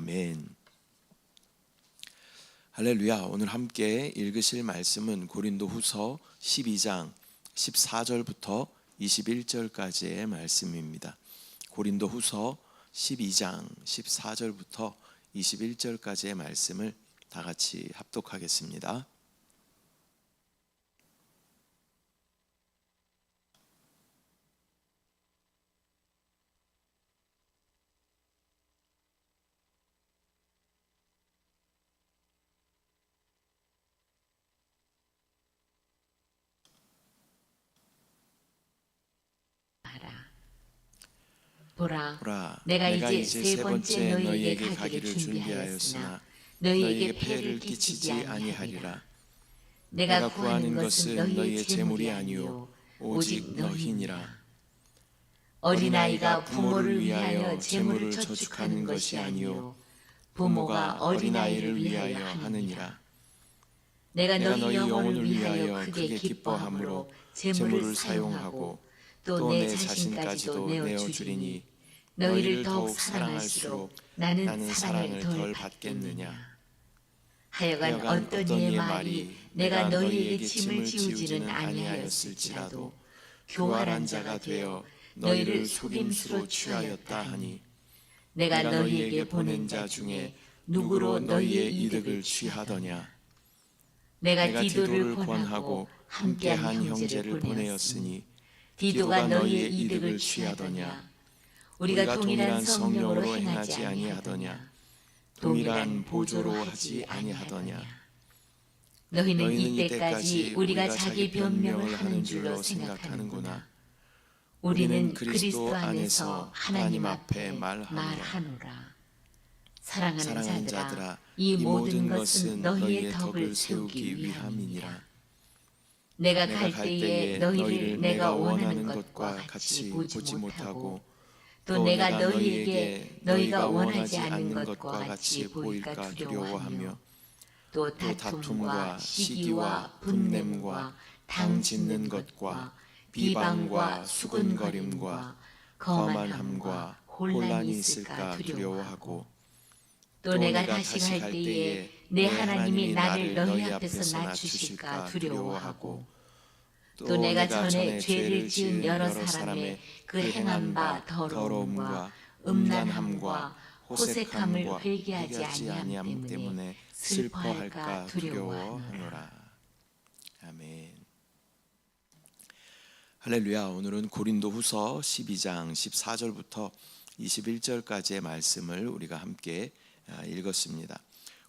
아멘. 할렐루야. 오늘 함께 읽으실 말씀은 고린도후서 12장 14절부터 21절까지의 말씀입니다. 고린도후서 12장 14절부터 21절까지의 말씀을 다 같이 합독하겠습니다. 보라, 보라, 내가 이제 세 번째 너희에게 가기를 준비하였으나 너희에게 폐를 끼치지 아니하리라. 내가 구하는 것은 너희의 재물이 아니요. 오직 너희니라. 어린아이가 부모를 위하여 재물을 저축하는 것이 아니요. 부모가 어린아이를 위하여 하느니라. 내가 너희 영혼을 위하여 크게 기뻐함으로 재물을 사용하고 또 내 자신까지도 내어 주리니 너희를 더욱 사랑할수록 나는 사랑을 덜 받겠느냐. 하여간 어떤 이의 말이 내가 너희에게 짐을 지우지는 아니하였을지라도 교활한 자가 되어 너희를 속임수로 취하였다 하니 내가 너희에게 보낸 자 중에 누구로 너희의 이득을 취하더냐? 내가 디도를 권하고 함께한 형제를 보내었으니 디도가 너희의 이득을 취하더냐 우리가 동일한 성령으로 행하지 아니하더냐? 동일한 보조로 하지 아니하더냐? 너희는 이때까지 우리가 자기 변명을 하는 줄로 생각하는구나. 우리는 그리스도 안에서 하나님 앞에 말하노라. 사랑하는, 자들아 이 모든 것은 너희의 덕을 세우기 위함이니라. 내가 갈 때에 너희를 내가 원하는 것과 같이 보지 못하고 또 내가 너희에게 너희가 원하지 않는 것과 같이 보일까 두려워하며 또 다툼과 시기와 분냄과 당 짓는 것과 비방과 수근거림과 거만함과 혼란이 있을까 두려워하고 또 내가 다시 갈 때에 내 하나님이 나를 너희 앞에서 낮추실까 두려워하고 또 내가 전에 죄를 지은 여러 사람의 그 행한 바 더러움과 음란함과 호색함을 회개하지 아니함 때문에 슬퍼할까 두려워하노라. 아멘. 할렐루야. 오늘은 고린도후서 12장 14절부터 21절까지의 말씀을 우리가 함께 아, 읽었습니다.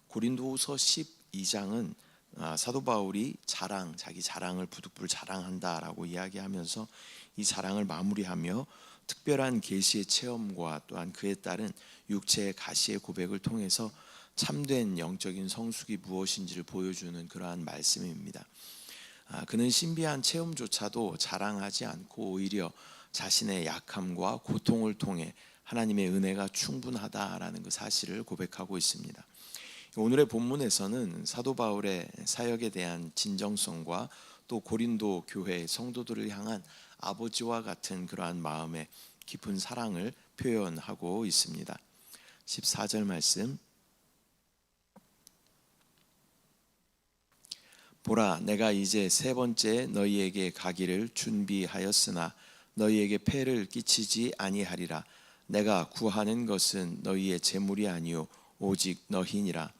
고린도후서 12장은 아, 사도 바울이 자랑, 자기 자랑을 부득불 자랑한다라고 이야기하면서 이 자랑을 마무리하며 특별한 계시의 체험과 또한 그에 따른 육체의 가시의 고백을 통해서 참된 영적인 성숙이 무엇인지를 보여주는 그러한 말씀입니다. 아, 그는 신비한 체험조차도 자랑하지 않고 오히려 자신의 약함과 고통을 통해 하나님의 은혜가 충분하다라는 그 사실을 고백하고 있습니다. 오늘의 본문에서는 사도 바울의 사역에 대한 진정성과 또 고린도 교회 성도들을 향한 아버지와 같은 그러한 마음의 깊은 사랑을 표현하고 있습니다. 14절 말씀. 보라 내가 이제 세 번째 너희에게 가기를 준비하였으나 너희에게 폐를 끼치지 아니하리라. 내가 구하는 것은 너희의 재물이 아니요 오직 너희니라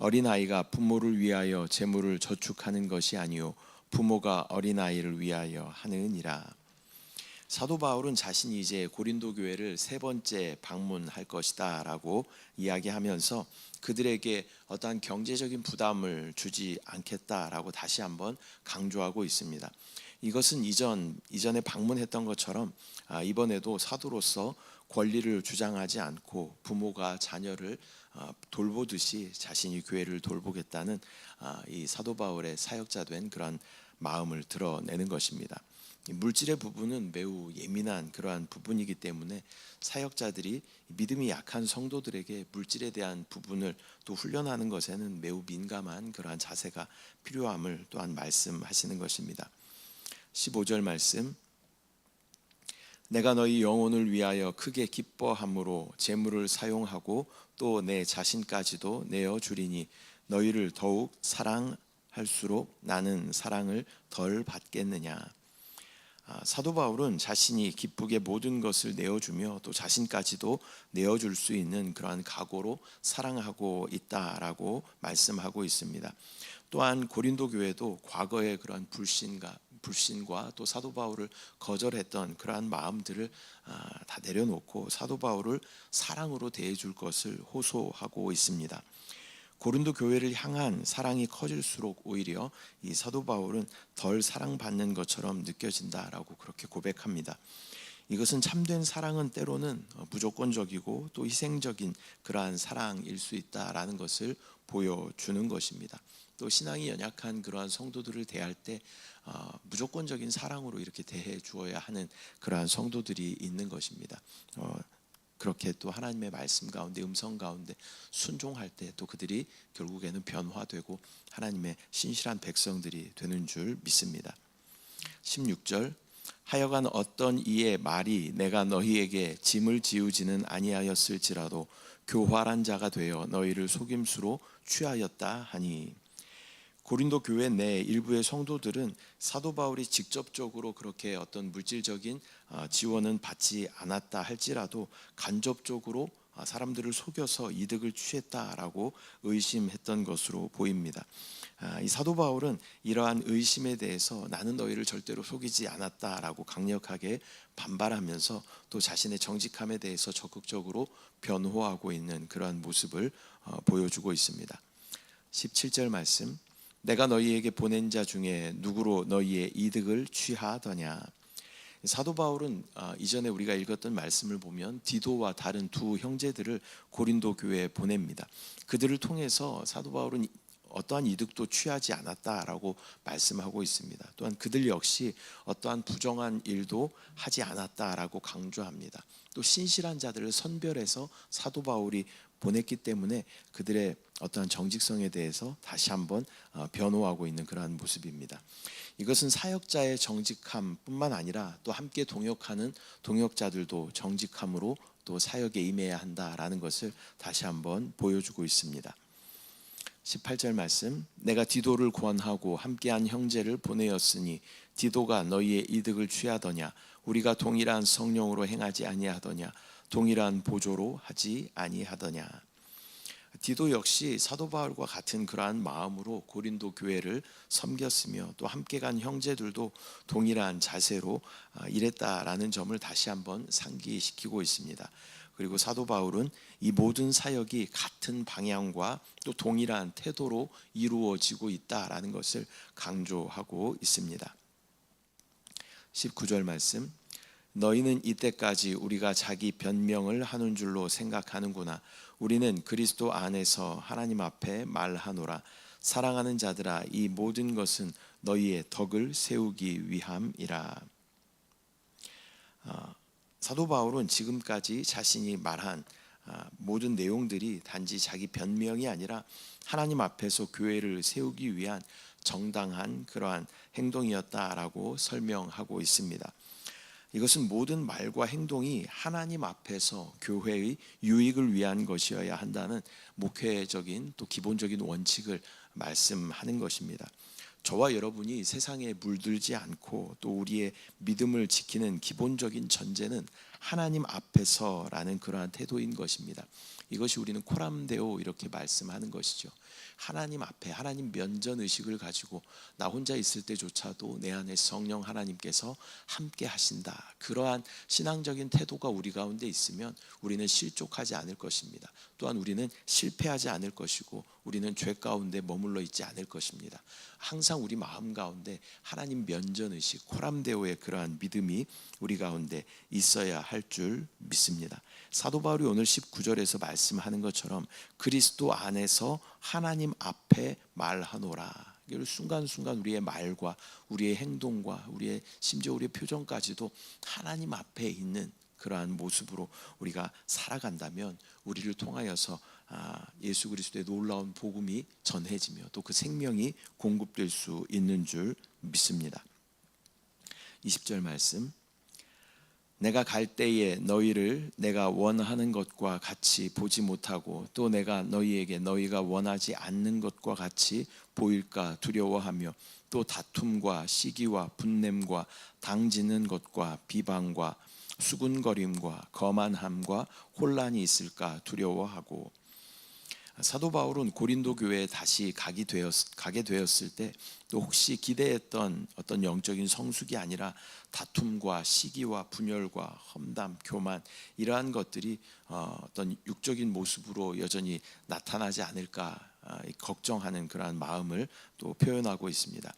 어린아이가 부모를 위하여 재물을 저축하는 것이 아니요 부모가 어린아이를 위하여 하느니라 사도 바울은 자신이 이제 고린도 교회를 세 번째 방문할 것이다라고 이야기하면서 그들에게 어떠한 경제적인 부담을 주지 않겠다라고 다시 한번 강조하고 있습니다. 이것은 이전 이전에 방문했던 것처럼 아, 이번에도 사도로서 권리를 주장하지 않고 부모가 자녀를 아, 돌보듯이 자신이 교회를 돌보겠다는 아, 이 사도 바울의 사역자 된 그런 마음을 드러내는 것입니다. 이 물질의 부분은 매우 예민한 그러한 부분이기 때문에 사역자들이 믿음이 약한 성도들에게 물질에 대한 부분을 또 훈련하는 것에는 매우 민감한 그러한 자세가 필요함을 또한 말씀하시는 것입니다. 15절 말씀 내가 너희 영혼을 위하여 크게 기뻐함으로 재물을 사용하고 또 내 자신까지도 내어 주리니 너희를 더욱 사랑할수록 나는 사랑을 덜 받겠느냐. 아, 사도 바울은 자신이 기쁘게 모든 것을 내어주며 또 자신까지도 내어줄 수 있는 그러한 각오로 사랑하고 있다라고 말씀하고 있습니다. 또한 고린도 교회도 과거의 그러한 불신과 불신과 또 사도 바울을 거절했던 그러한 마음들을 아, 다 내려놓고 사도 바울을 사랑으로 대해줄 것을 호소하고 있습니다. 고린도 교회를 향한 사랑이 커질수록 오히려 이 사도 바울은 덜 사랑받는 것처럼 느껴진다라고 그렇게 고백합니다. 이것은 참된 사랑은 때로는 어, 무조건적이고 또 희생적인 그러한 사랑일 수 있다라는 것을 보여주는 것입니다. 또 신앙이 연약한 그러한 성도들을 대할 때 어, 무조건적인 사랑으로 이렇게 대해 주어야 하는 그러한 성도들이 있는 것입니다. 어, 그렇게 또 하나님의 말씀 가운데 음성 가운데 순종할 때 또 그들이 결국에는 변화되고 하나님의 신실한 백성들이 되는 줄 믿습니다. 16절 하여간 어떤 이의 말이 내가 너희에게 짐을 지우지는 아니하였을지라도 교활한 자가 되어 너희를 속임수로 취하였다 하니 고린도 교회 내 일부의 성도들은 사도 바울이 직접적으로 그렇게 어떤 물질적인 어, 지원은 받지 않았다 할지라도 간접적으로 어, 사람들을 속여서 이득을 취했다라고 의심했던 것으로 보입니다. 아, 이 사도 바울은 이러한 의심에 대해서 나는 너희를 절대로 속이지 않았다라고 강력하게 반발하면서 또 자신의 정직함에 대해서 적극적으로 변호하고 있는 그러한 모습을 어, 보여주고 있습니다. 17절 말씀 내가 너희에게 보낸 자 중에 누구로 너희의 이득을 취하더냐 사도 바울은 아, 이전에 우리가 읽었던 말씀을 보면 디도와 다른 두 형제들을 고린도 교회에 보냅니다. 그들을 통해서 사도 바울은 어떠한 이득도 취하지 않았다라고 말씀하고 있습니다. 또한 그들 역시 어떠한 부정한 일도 하지 않았다라고 강조합니다. 또 신실한 자들을 선별해서 사도 바울이 보냈기 때문에 그들의 어떠한 정직성에 대해서 다시 한번 어, 변호하고 있는 그러한 모습입니다. 이것은 사역자의 정직함뿐만 아니라 또 함께 동역하는 동역자들도 정직함으로 또 사역에 임해야 한다라는 것을 다시 한번 보여주고 있습니다. 18절 말씀 내가 디도를 구원하고 함께한 형제를 보내었으니 디도가 너희의 이득을 취하더냐 우리가 동일한 성령으로 행하지 아니하더냐 동일한 보조로 하지 아니하더냐 디도 역시 사도 바울과 같은 그러한 마음으로 고린도 교회를 섬겼으며 또 함께 간 형제들도 동일한 자세로 아, 일했다라는 점을 다시 한번 상기시키고 있습니다. 그리고 사도 바울은 이 모든 사역이 같은 방향과 또 동일한 태도로 이루어지고 있다라는 것을 강조하고 있습니다. 19절 말씀 너희는 이때까지 우리가 자기 변명을 하는 줄로 생각하는구나. 우리는 그리스도 안에서 하나님 앞에 말하노라. 사랑하는 자들아, 이 모든 것은 너희의 덕을 세우기 위함이라. 어, 사도 바울은 지금까지 자신이 말한 아, 모든 내용들이 단지 자기 변명이 아니라 하나님 앞에서 교회를 세우기 위한 정당한 그러한 행동이었다라고 설명하고 있습니다. 이것은 모든 말과 행동이 하나님 앞에서 교회의 유익을 위한 것이어야 한다는 목회적인 또 기본적인 원칙을 말씀하는 것입니다. 저와 여러분이 세상에 물들지 않고 또 우리의 믿음을 지키는 기본적인 전제는 하나님 앞에서라는 그러한 태도인 것입니다. 이것이 우리는 코람데오 이렇게 말씀하는 것이죠. 하나님 앞에 하나님 면전 의식을 가지고 나 혼자 있을 때조차도 내 안에 성령 하나님께서 함께 하신다. 그러한 신앙적인 태도가 우리 가운데 있으면 우리는 실족하지 않을 것입니다. 또한 우리는 실패하지 않을 것이고 우리는 죄 가운데 머물러 있지 않을 것입니다. 항상 우리 마음 가운데 하나님 면전 의식, 코람데오의 그러한 믿음이 우리 가운데 있어야 할 줄 믿습니다. 사도 바울이 오늘 19절에서 말씀하는 것처럼 그리스도 안에서 하나님 앞에 말하노라. 이걸 순간순간 우리의 말과 우리의 행동과 우리의 심지어 우리의 표정까지도 하나님 앞에 있는 그러한 모습으로 우리가 살아간다면 우리를 통하여서 아, 예수 그리스도의 놀라운 복음이 전해지며 또 그 생명이 공급될 수 있는 줄 믿습니다. 20절 말씀 내가 갈 때에 너희를 내가 원하는 것과 같이 보지 못하고 또 내가 너희에게 너희가 원하지 않는 것과 같이 보일까 두려워하며 또 다툼과 시기와 분냄과 당지는 것과 비방과 수군거림과 거만함과 혼란이 있을까 두려워하고 사도 바울은 고린도 교회에 다시 가게 되었, 가게 되었을 때 또 혹시 기대했던 어떤 영적인 성숙이 아니라 다툼과 시기와 분열과 험담, 교만 이러한 것들이 어, 어떤 육적인 모습으로 여전히 나타나지 않을까 아, 걱정하는 그러한 마음을 또 표현하고 있습니다.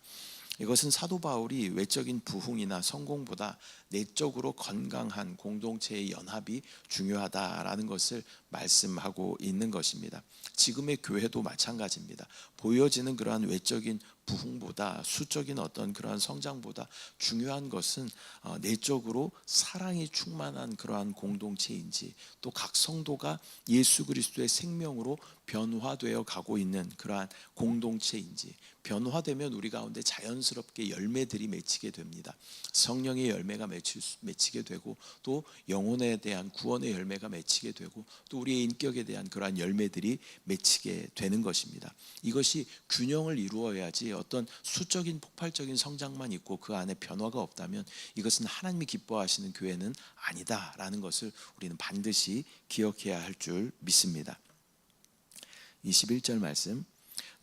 이것은 사도 바울이 외적인 부흥이나 성공보다 내적으로 건강한 공동체의 연합이 중요하다라는 것을 말씀하고 있는 것입니다. 지금의 교회도 마찬가지입니다. 보여지는 그러한 외적인 부흥보다 수적인 어떤 그러한 성장보다 중요한 것은 어, 내적으로 사랑이 충만한 그러한 공동체인지 또 각 성도가 예수 그리스도의 생명으로 변화되어 가고 있는 그러한 공동체인지 변화되면 우리 가운데 자연스럽게 열매들이 맺히게 됩니다. 성령의 열매가 맺히게 되고 또 영혼에 대한 구원의 열매가 맺히게 되고 또 우리의 인격에 대한 그러한 열매들이 맺히게 되는 것입니다. 이것이 균형을 이루어야지 어떤 수적인 폭발적인 성장만 있고 그 안에 변화가 없다면 이것은 하나님이 기뻐하시는 교회는 아니다라는 것을 우리는 반드시 기억해야 할 줄 믿습니다. 21절 말씀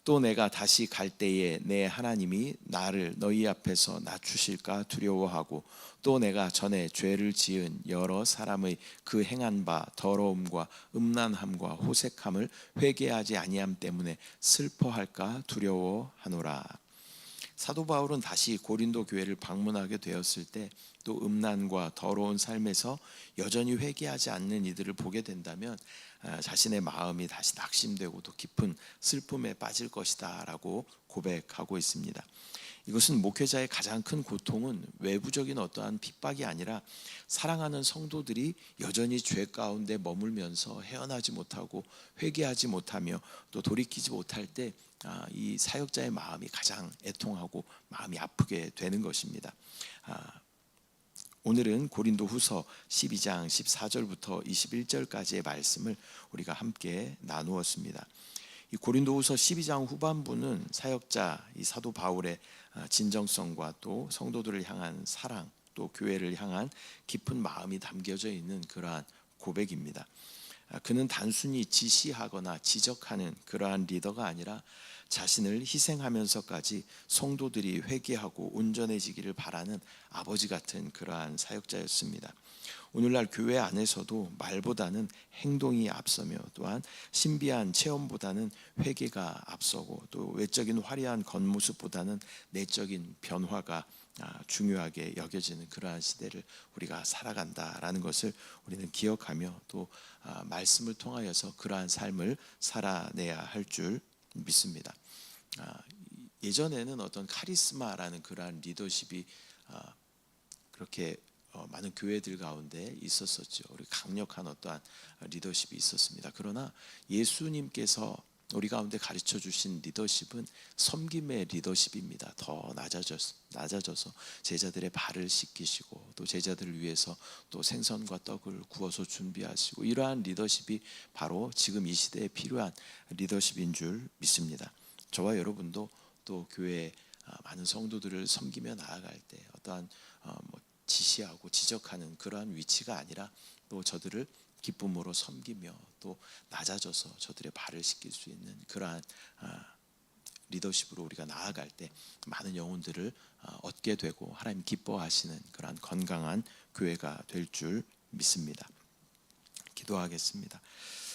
또 내가 다시 갈 때에 내 하나님이 나를 너희 앞에서 낮추실까 두려워하고 또 내가 전에 죄를 지은 여러 사람의 그 행한 바 더러움과 음란함과 호색함을 회개하지 아니함 때문에 슬퍼할까 두려워하노라. 사도 바울은 다시 고린도 교회를 방문하게 되었을 때 또 음란과 더러운 삶에서 여전히 회개하지 않는 이들을 보게 된다면 아, 자신의 마음이 다시 낙심되고 또 깊은 슬픔에 빠질 것이다라고 고백하고 있습니다. 이것은 목회자의 가장 큰 고통은 외부적인 어떠한 핍박이 아니라 사랑하는 성도들이 여전히 죄 가운데 머물면서 헤어나지 못하고 회개하지 못하며 또 돌이키지 못할 때 아, 이 사역자의 마음이 가장 애통하고 마음이 아프게 되는 것입니다. 아, 오늘은 고린도 후서 12장 14절부터 21절까지의 말씀을 우리가 함께 나누었습니다. 이 고린도 후서 12장 후반부는 사역자 이 사도 바울의 아, 진정성과 또 성도들을 향한 사랑 또 교회를 향한 깊은 마음이 담겨져 있는 그러한 고백입니다. 아, 그는 단순히 지시하거나 지적하는 그러한 리더가 아니라 자신을 희생하면서까지 성도들이 회개하고 온전해지기를 바라는 아버지 같은 그러한 사역자였습니다. 오늘날 교회 안에서도 말보다는 행동이 앞서며 또한 신비한 체험보다는 회개가 앞서고 또 외적인 화려한 겉모습보다는 내적인 변화가 아, 중요하게 여겨지는 그러한 시대를 우리가 살아간다라는 것을 우리는 기억하며 또 아, 말씀을 통하여서 그러한 삶을 살아내야 할 줄 믿습니다. 아, 예전에는 어떤 카리스마라는 그러한 리더십이 아, 그렇게 어, 많은 교회들 가운데 있었었죠. 우리 강력한 어떠한 리더십이 있었습니다. 그러나 예수님께서 우리 가운데 가르쳐 주신 리더십은 섬김의 리더십입니다. 더 낮아져서, 낮아져서 제자들의 발을 씻기시고 또 제자들을 위해서 또 생선과 떡을 구워서 준비하시고 이러한 리더십이 바로 지금 이 시대에 필요한 리더십인 줄 믿습니다. 저와 여러분도 또 교회 아, 많은 성도들을 섬기며 나아갈 때 어떠한 어, 뭐 지시하고 지적하는 그러한 위치가 아니라 또 저들을 기쁨으로 섬기며 또 낮아져서 저들의 발을 씻길 수 있는 그러한 아, 리더십으로 우리가 나아갈 때 많은 영혼들을 아, 얻게 되고 하나님 기뻐하시는 그러한 건강한 교회가 될 줄 믿습니다. 기도하겠습니다.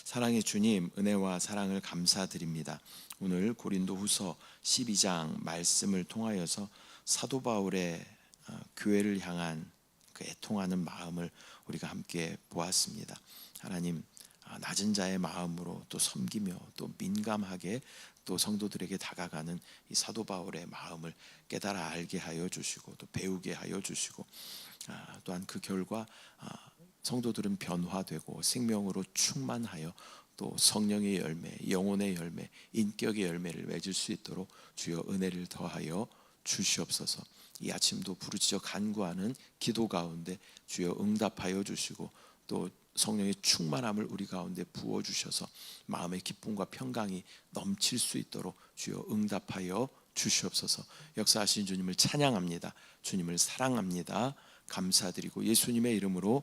사랑의 주님, 은혜와 사랑을 감사드립니다. 오늘 고린도후서 12장 말씀을 통하여서 사도 바울의 어, 교회를 향한 그 애통하는 마음을 우리가 함께 보았습니다. 하나님 아, 낮은 자의 마음으로 또 섬기며 또 민감하게 또 성도들에게 다가가는 이 사도 바울의 마음을 깨달아 알게 하여 주시고 또 배우게 하여 주시고 아, 또한 그 결과 아, 성도들은 변화되고 생명으로 충만하여 또 성령의 열매, 영혼의 열매, 인격의 열매를 맺을 수 있도록 주여 은혜를 더하여 주시옵소서. 이 아침도 부르짖어 간구하는 기도 가운데 주여 응답하여 주시고 또 성령의 충만함을 우리 가운데 부어 주셔서 마음의 기쁨과 평강이 넘칠 수 있도록 주여 응답하여 주시옵소서. 역사하신 주님을 찬양합니다. 주님을 사랑합니다. 감사드리고 예수님의 이름으로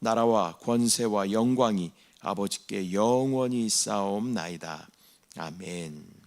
나라와 권세와 영광이 아버지께 영원히 쌓옵나이다. 아멘.